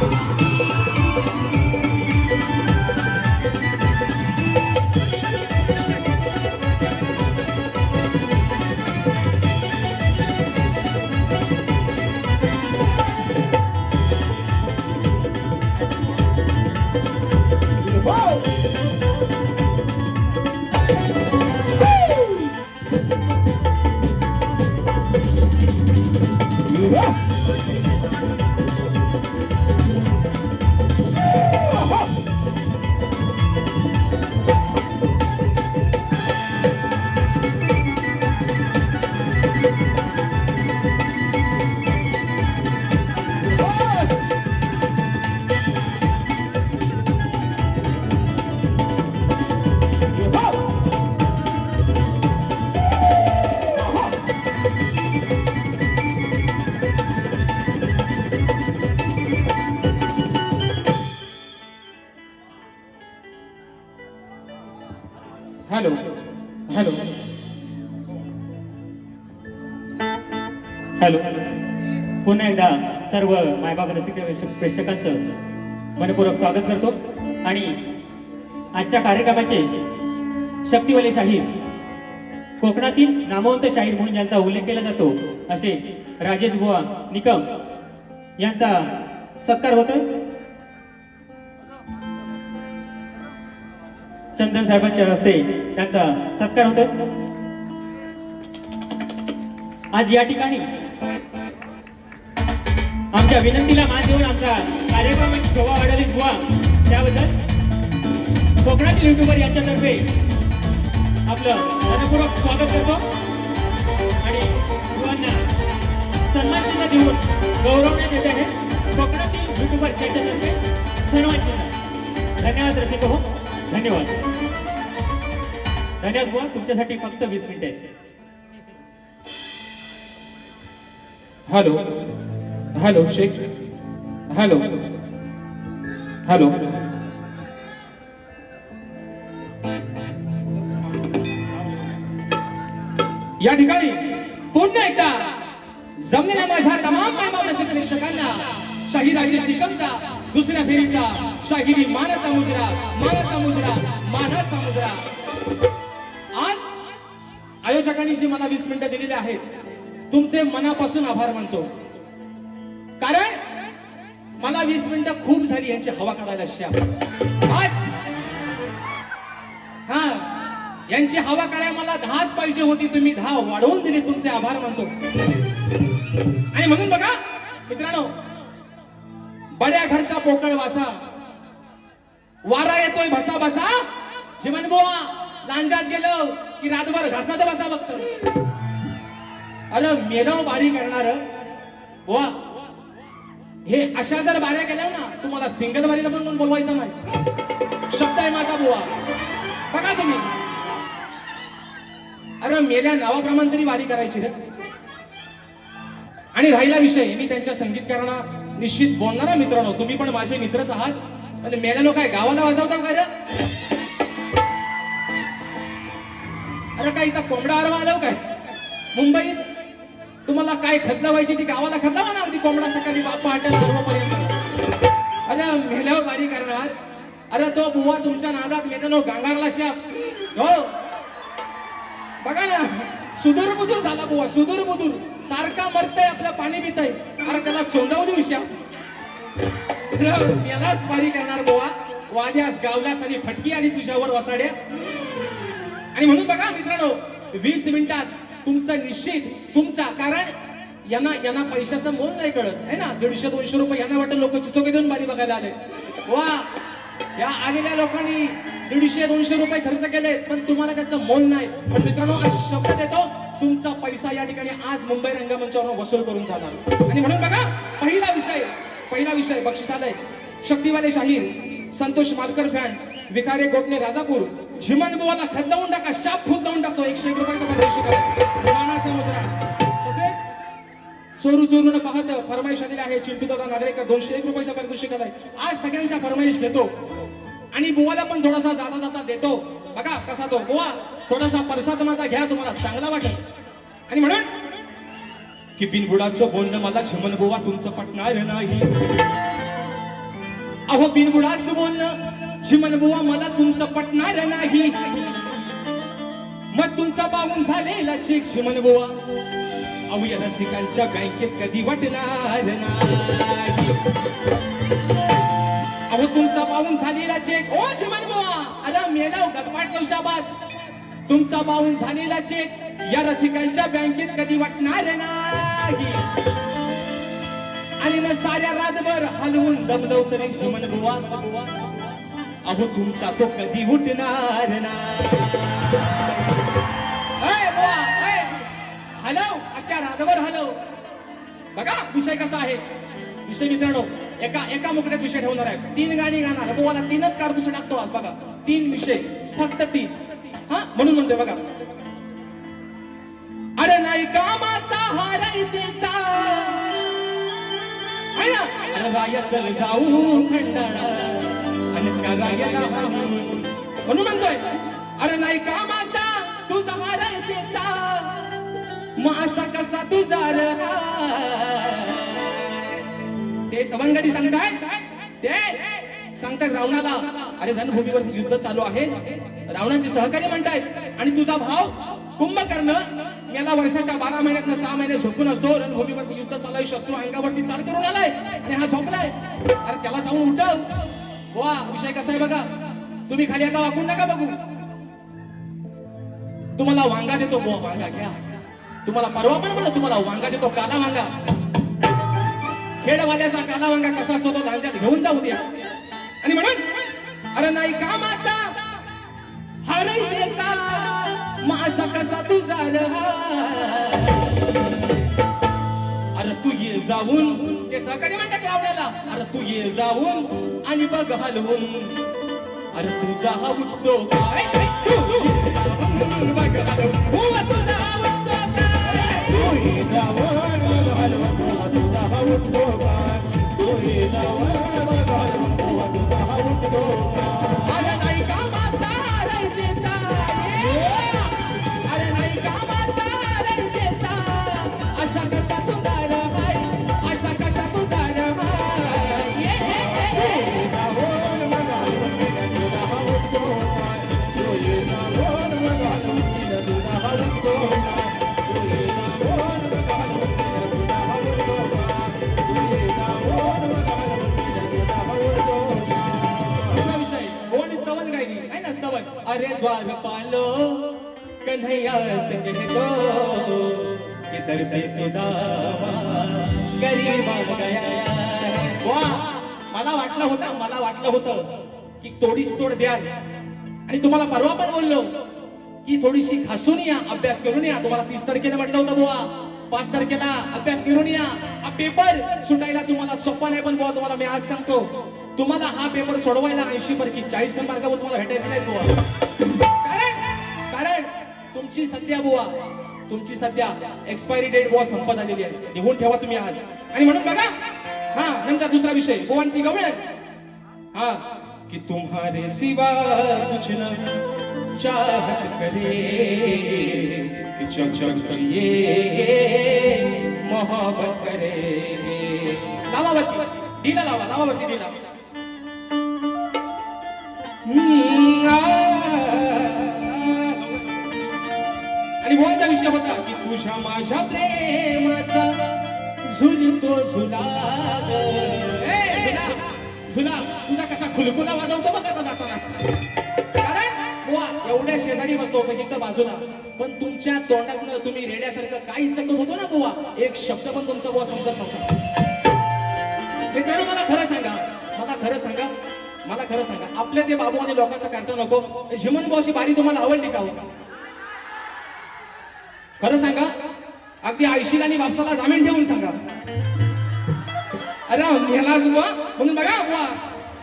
Hello hello. पुन्हा एकदा सर्व मायबाप रसिक प्रेक्षकांचं मनपूर्वक स्वागत करतो. आणि आजच्या कार्यक्रमाचे शक्तिवाले शाहीर कोकणातील नामवंत शाहीर म्हणून ज्यांचा उल्लेख केला जातो असे राजेश बुवा निकम यांचा सत्कार होतो चंदन साहेबांच्या हस्ते त्यांचा सत्कार होतो आज या ठिकाणी आमच्या विनंतीला मान देऊन आमचा कार्यक्रम शोभा वाढवली बुवा. त्याबद्दल कोकणातील युट्यूबर यांच्यातर्फे आपलं मनपूर्वक स्वागत करतो. आणि बुवांना सन्मान देऊन गौरवण्यात येत आहे. कोकणातील युट्यूबर यांच्यातर्फे सन्मान धन्यवाद रसिक हो धन्यवाद. धन्यवाद बुवा तुमच्यासाठी फक्त वीस मिनिटे आहेत. Hello. Hello check hello hello या ठिकाणी पुन्हा एकदा जमलेल्या माझ्या तमाम मायबाप प्रेक्षकांना शाही राजेश निकमचा दुसऱ्या फेरीचा शाहिरी मानाचा मुजरा मानाचा मुजरा मानाचा मुजरा आज आयोजकांनी जी मला वीस मिनिटं दिलेली आहेत तुमचे मनापासून आभार मानतो. मला वीस मिनिटं खूप झाली यांची हवा काढायला श्याम. आज हा. यांची हवा काढायला मला दहाच पाहिजे होती तुम्ही दहा वाढवून दिली तुमचे आभार मानतो. आणि म्हणून बघा मित्रांनो बड्या घरचा पोकळ वासा. वारा येतोय भसा भसा. जीवन बुवा लांजात गेलो की रातभर घासात बसा बघत अरे मेलव बारी करणार बुवा. हे अशा जर बाऱ्या केल्या ना तुम्हाला सिंगल बारीला पण म्हणून बोलवायचं नाही. शब्द आहे माझा बुवा. बघा तुम्ही. अरे मेल्या नावाप्रमाणे तरी वारी करायची रे. आणि राहिला विषय मी त्यांच्या संगीतकारांना निश्चित बोलणारा मित्रांनो तुम्ही पण माझे मित्रच आहात. म्हणजे आणि मेल्यानो काय गावाला वाजवता काय अरे काय इथं कोंबडा आरवा आलो हो काय? मुंबईत? तुम्हाला काय खतलं व्हायची ती गावाला खतला म्हणा अगदी कोंबडा सकाळी बाप पहाटे अरे मेल्यावर बारी करणार. अरे तो बुवा तुमच्या नादात मेदनो गांगारला शाप हो. बघा ना सुदूर बुदूर झाला बुवा सुदूर बुदूर. सारखा मरतय आपलं पाणी पितय. अरे त्याला चोंडवली हो श्या यालाच बारी करणार बुवा. वाद्यास गावलास आणि फटकी आणि तुझ्यावर वसाड्या. आणि म्हणून बघा मित्रांनो वीस मिनिटात तुमचा निश्चित तुमचा कारण यांना यांना पैशाचं मोल नाही कळत आहे ना? दीडशे दोनशे रुपये यांना वाटत लोक चिचोके देऊन बारी बघायला आले. वा! या आलेल्या लोकांनी दीडशे दोनशे रुपये खर्च केलेत पण तुम्हाला त्याचं मोल नाही. पण मित्रांनो आज शब्द देतो तुमचा पैसा या ठिकाणी आज मुंबई रंगमंचावर वसूल करून जाणार. आणि म्हणून बघा पहिला विषय पहिला विषय बक्षिसालय शक्तिवाले शाहीर संतोष मालकर फॅन विकारे गोटणे राजापूर झिमन बुवाला खदलावून टाका शाप फुल देऊन टाकतो एकशे एक रुपयाचा परदेशी करा मानाचा मुजरा तसेच चोरू चोरून पाहत फरमाईश आलेली आहे चिंटू दादा नागरेकर दोनशे एक रुपयाचा पारितोषिक आलाय आज सगळ्यांच्या फरमाईश घेतो. आणि बुवाला पण थोडासा जाता जाता देतो. बघा कसा तो बुवा थोडासा परसाद माझा घ्या तुम्हाला चांगला वाटत आणि म्हणून की बिनबुडाचं बोलणं मला झिमन बुवा तुमचं पटणार नाही. अहो बिनबुडाचं बोलणं चिमन बुवा मला तुमचं पटणार नाही. मग तुमचा बाबून झालेला चेक चिमन बुवा. अहो या रसिकांच्या बँकेत कधी वाटणार नाही. अहो तुमचा पाहून झालेला चेक. ओ चिमन बुवा अरे मेलाव गटपाट नवशाबाद तुमचा पाहून झालेला चेक या रसिकांच्या बँकेत कधी वाटणार नाही. आणि मग साऱ्या रातभर हलवून दबदव तरी शिमन बुवा. अहो तुमचा तो कधी उठणार नाही. हलव अख्ख्या रातभर हलव. बघा विषय कसा आहे. विषय मित्रांनो एका एका मुकड्यात विषय ठेवणार आहे. तीन गाणी गाणार. मला तीनच काढतुष टाकतो आज बघा. तीन विषय फक्त तीन. हा म्हणून म्हणतोय बघा. अरे नाही कामाचा हार आहे ना? अरे राया चल जाऊ खंडाळा आणि त्या म्हणून म्हणतोय अरे नाही कामाचा तुझा हारायतेचा मग असा कसा तुझा ते सवंगडी सांगतायत ते सांगतात रावणाला अरे रणभूमीवर युद्ध चालू आहे. रावणाचे सहकारी म्हणतायत आणि तुझा भाव कुंभकर्ण याला वर्षाच्या बारा महिन्यात सहा महिने झोपून असतो. रणभूमीवरती युद्ध चालू आहे शस्त्र अंगावरती चाल करून आलाय आणि हा झोपलाय. अरे त्याला जाऊन उठव. वा विषय कसा आहे बघा. तुम्ही खाली आता वाकून नका बघू. तुम्हाला वांगा देतो बो वांगा घ्या. तुम्हाला परवा पण म्हणलं तुम्हाला वांगा देतो काला वांगा. खेडवाल्याचा काला वांगा कसा असतो तो त्यांच्यात घेऊन जाऊ द्या. आणि म्हणून अरे नाही कामाचा हरयतेचा मग मासा कसा तुझा झाला तू ये जाऊन. ते सहकारी म्हणतात रावण्याला अरे तू ये जाऊन आणि बघ हलवून. अरे तुझा हा उठतो. काय बघ हलवून. सुदामा गया वा मला वाटलं होतं मला वाटलं होतं की तोडीस तोड द्याल. आणि तुम्हाला परवा पण बोललो की थोडीशी खासून या अभ्यास करून या. तुम्हाला तीस तारखेला म्हटलं होतं बुवा. पाच तारखेला अभ्यास करून या. हा पेपर सुटायला तुम्हाला सोपा नाही पण बुवा तुम्हाला मी आज सांगतो. तुम्हाला हा पेपर सोडवायला ऐंशी पैकी चाळीस पण मार्क तुम्हाला भेटायचं नाही बुवा. कारण कारण तुमची सध्या बुवा तुमची सध्या एक्सपायरी डेट बुवा संपत आलेली आहे. निघून ठेवा तुम्ही आज. आणि म्हणून बघा हा नंतर दुसरा विषय बुवांची गवळ हा कि तुम्हारे सिवा कुछ न चाहत करे कि चक ये मोहब्बत करे लावावरती डीला लावा लावावरती डीला. आणि विषय होता की तुझ्या माझ्या प्रेमाचा झुलतो झुला झुला. तुझा कसा खुलकुला वाजवतो बघ आता जाताना. कारण बुवा एवढ्या शेजारी बसलो होतो इथं बाजूला. पण तुमच्या तोंडातनं तुम्ही रेड्यासारखं काही चकत होतो ना बुवा एक शब्द पण तुमचा बुवा समजत नव्हता. मित्रांनो मला खरं सांगा. मला खरं सांगा. मला खरं सांगा. आपल्या ते बाबू आणि लोकांचा कार्यक्रम नको. झिमन बुवाची बारी तुम्हाला आवडली का होता खरं सांगा अगदी आयशीला आणि बापसाला जामीन ठेवून सांगा. अरे ह्याला बुवा म्हणून बघा बुवा.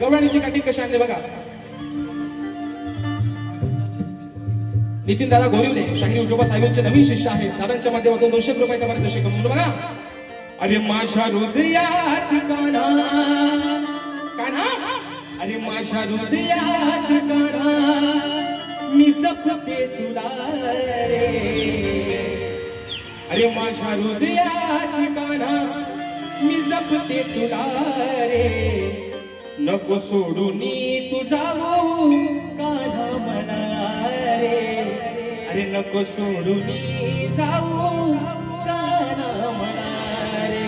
गवळणीची काठी कशी आणली बघा. नितीन दादा गोरिवले शाहीर उद्योगा साहेबांचे नवीन शिष्य आहेत. दादांच्या माध्यमातून दोनशे रुपये त्यामध्ये कसे कमवून बघा. अरे माझ्या हृदयात काना. काना? अरे माझ्या हृदयात काना. मी जपते तुला रे. अरे माझ्या हृदयात काना मी जपते तुला रे. नको सोडून तुझा भाऊ काना म्हणा रे. अरे नको सोडून जाऊ म्हणा रे.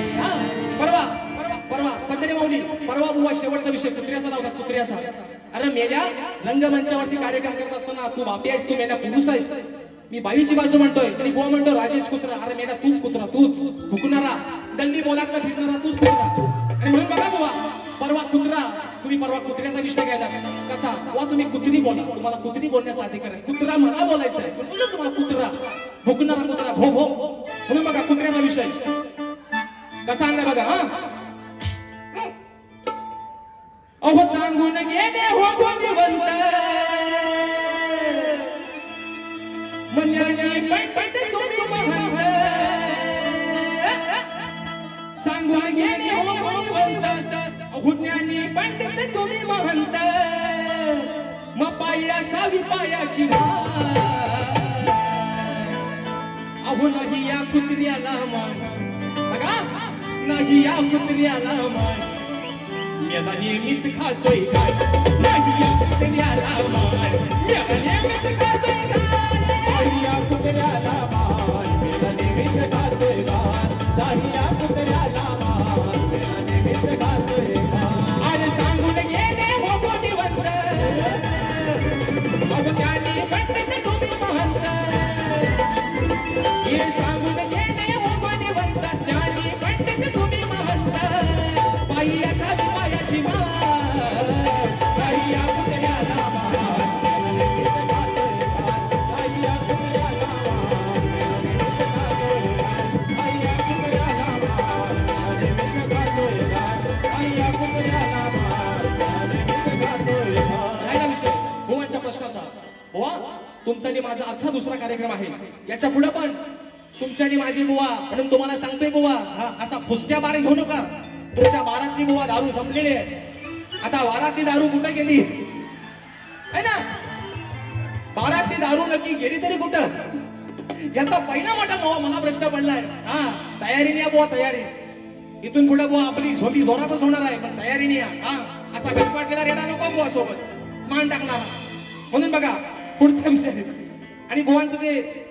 परवा परवा परवा पंधरे माऊली परवा बुवा शेवटचा विषय कुत्र्याचा लावला कुत्र्याचा. अरे मेल्या रंगमंचावरती कार्यक्रम करत असताना तू बापी आहेस तू मेल्या पुरुष आहेस. मी बाईची बाजू म्हणतोय. तरी बुवा म्हणतो राजेश कुत्रा. अरे मेडा तूच कुत्रा तूच. हुकणारा दंडी बोलात फिरणारा तूच कुत्रा आणि म्हणून बघा बुवा परवा कुत्रा. तुम्ही परवा कुत्र्याचा विषय घ्यायला. कसा? वा तुम्ही कुत्री बोला. तुम्हाला कुत्री बोलण्याचा अधिकार आहे. कुत्रा मला बोलायचं आहे. बोललो तुम्हाला कुत्रा? भुकणारा कुत्रा. भो भो. म्हणून बघा कुत्र्याचा विषय. कसा आणला बघा हा? अहो सांगून गेले हो गुणवंत तुम्ही महंत सांगून गेले हो गुणवंत अहो पंडित तुम्ही महंत. मग पायी असावी पायाची अहो नाही या कुत्र्याला मान. बघा नाही या कुत्र्याला मान. मेला नेहमीच खातोय काय? नाही या कुत्र्याला मान. मेला नेहमीच खातोय काय? मान तुमचा आणि माझा आजचा दुसरा कार्यक्रम आहे. याच्यापुढे पण तुमच्या आणि माझी बुवा म्हणून तुम्हाला सांगतोय बुवा हा असा फुसक्या बारे घेऊ नका. तुमच्या बारातली बुवा दारू संपलेली आहे. आता वारातली दारू कुठं गेली? है ना? बारातली दारू नक्की गेली तरी कुठं? याचा पहिला मोठा बुवा मला प्रश्न पडलाय. हा तयारीने या बुवा तयारी. इथून पुढे बुवा आपली झोपी जोरातच होणार आहे पण तयारीने या हा असा गटपाटलेला रेडा नको बुवा सोबत. मान टाकणार. म्हणून बघा पुढचा विषय आणि बुवांचा जे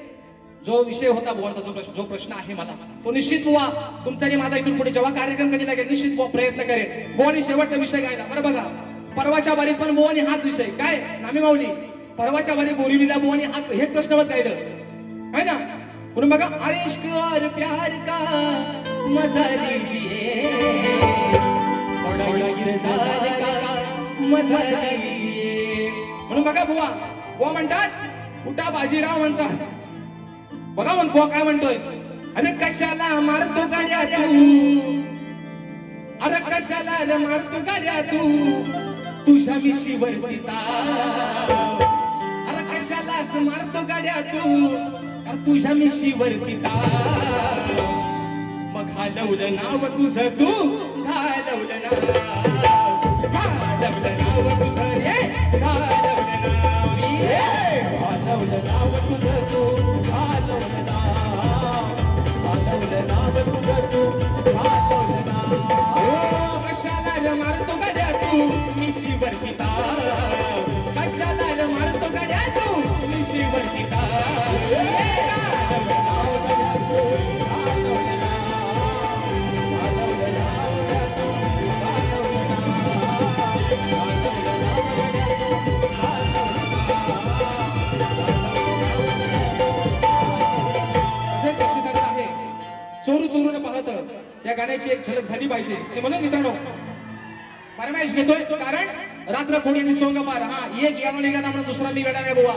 जो विषय होता बुवांचा जो प्रश्न जो प्रश्न आहे मला तो निश्चित बुवा तुमचा आणि माझा इथून पुढे जेव्हा कार्यक्रम कधी लागेल निश्चित बुवा प्रयत्न करेल बुवानी शेवटचा विषय गायला. बरं बघा परवाच्या बारीत पण बुवानी हाच विषय. काय? नामी माऊली परवाच्या बारी बोरीविला बुवानी हाच हेच प्रश्नवत गायलं. है ना? म्हणून बघा अरे और प्यार का मजा लीजिए. का मजा लीजिए. म्हणून बघा बुवा वो म्हणतात उठा बाजीराव म्हणतात? बघा म्हण काय म्हणतोय. अरे कशाला मारतो गाड्या तू? अरे कशाला रे मारतो गाड्या तू? तुझ्या मिशीवर पिता अरे कशाला असं मारतो गाड्या तू? अरे तुझ्या मिशीवर पिता मग घालवलं नाव तुझं तू? घालवलं नाव. घालवलं नाव नाव घालवलं नाव गड्या तू आहे चोरू चोरून पाहत या गाण्याची एक झलक झाली पाहिजे. म्हणून मित्रांनो परमेश घेतोय कारण रात्र थोडी आणि पार. हा एक यानो निघा म्हणून दुसरा मी वेळा नाही बुवा.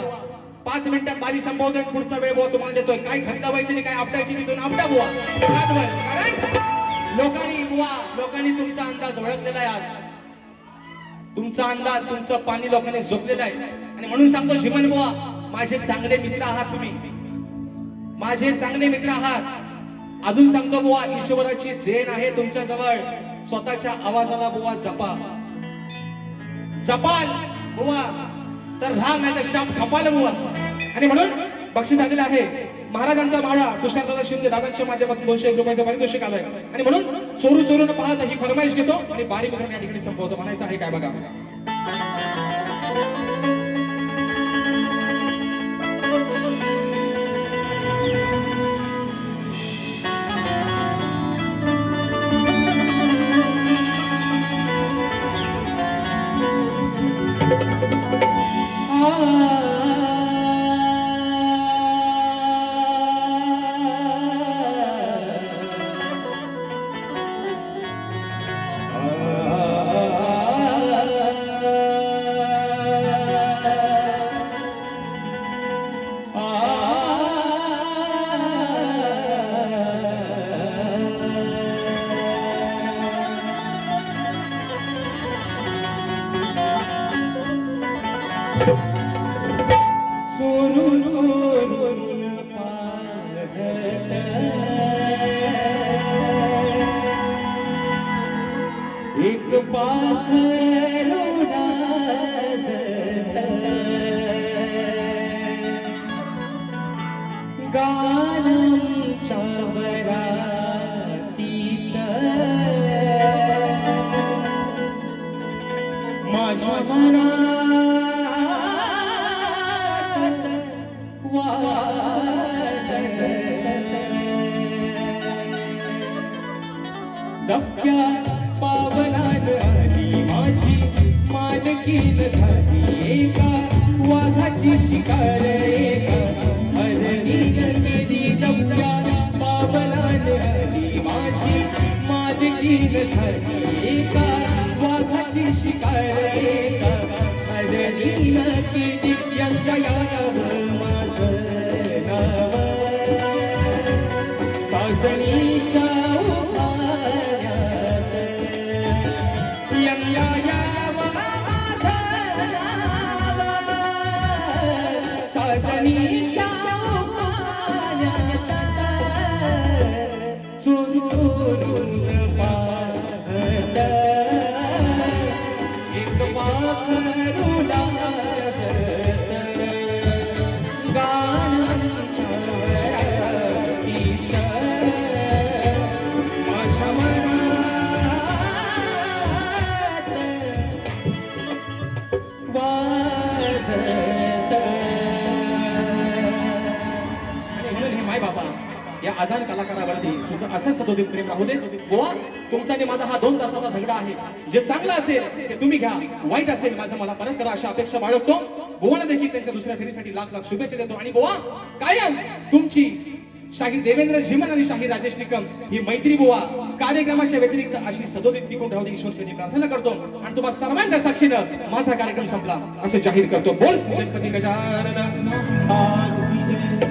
पाच मिनिटात बारी संपवतोय पुढचा वेळ बुवा तुम्हाला देतोय. काय खरीदावायची नाही काय आपटायची नाही दोन आपटा बुवा. रातभर. कारण लोकांनी बुवा लोकांनी तुमचा अंदाज ओळखलेला आहे आज. तुमचा अंदाज तुमचं पाणी लोकांनी झोपलेलं आहे. आणि म्हणून सांगतो शिमन बुवा माझे चांगले मित्र आहात तुम्ही. माझे चांगले मित्र आहात. अजून सांगतो बुवा ईश्वराची देण आहे तुमच्या जवळ. स्वतःच्या आवाजाला बुवा जपा जपाल बुवा. तर राग नाही तर शाप खपाल बुवा. आणि म्हणून बक्षीस आलेलं आहे महाराजांचा माळा तुषारदादा शिंदे दादांच्या माध्यमातून दोनशे एक रुपयाचं पारितोषिक आलाय आणि म्हणून चोरू चोरून पाहत ही फरमाईश घेतो आणि बारी मित्रांनी या ठिकाणी संपवतो. म्हणायचं आहे काय बघा? माझ्या मनात पावलान आली माझी मानकीन झाली एका वाघाची शिकार एका हरणीनं केली दबक्या पावलान आली माझी मानकीन झाली एका. वाघाची शिकार एका हरणीनं कलाकारावरती तुमचं असं सदोदित प्रेम राहू दे. बुवा तुमचा आणि माझा हा दोन तासाचा झगडा आहे. जे चांगलं असेल ते तुम्ही घ्या. वाईट असेल माझं मला परत करा अशा अपेक्षा बाळगतो. बुवाला देखील त्यांच्या दुसऱ्या फेरीसाठी लाख लाख शुभेच्छा देतो. आणि बुवा कायम तुमची शाहीर देवेंद्र झिमन आणि शाहीर राजेश निकम ही मैत्री बुवा. कार्यक्रमाच्या व्यतिरिक्त अशी सदोदित टिकून राहू दे. ईश्वरची प्रार्थना करतो. आणि तुम्हा सर्वांच्या साक्षीनं माझा कार्यक्रम संपला. असं जाहीर करतो. बोल. गजानन आज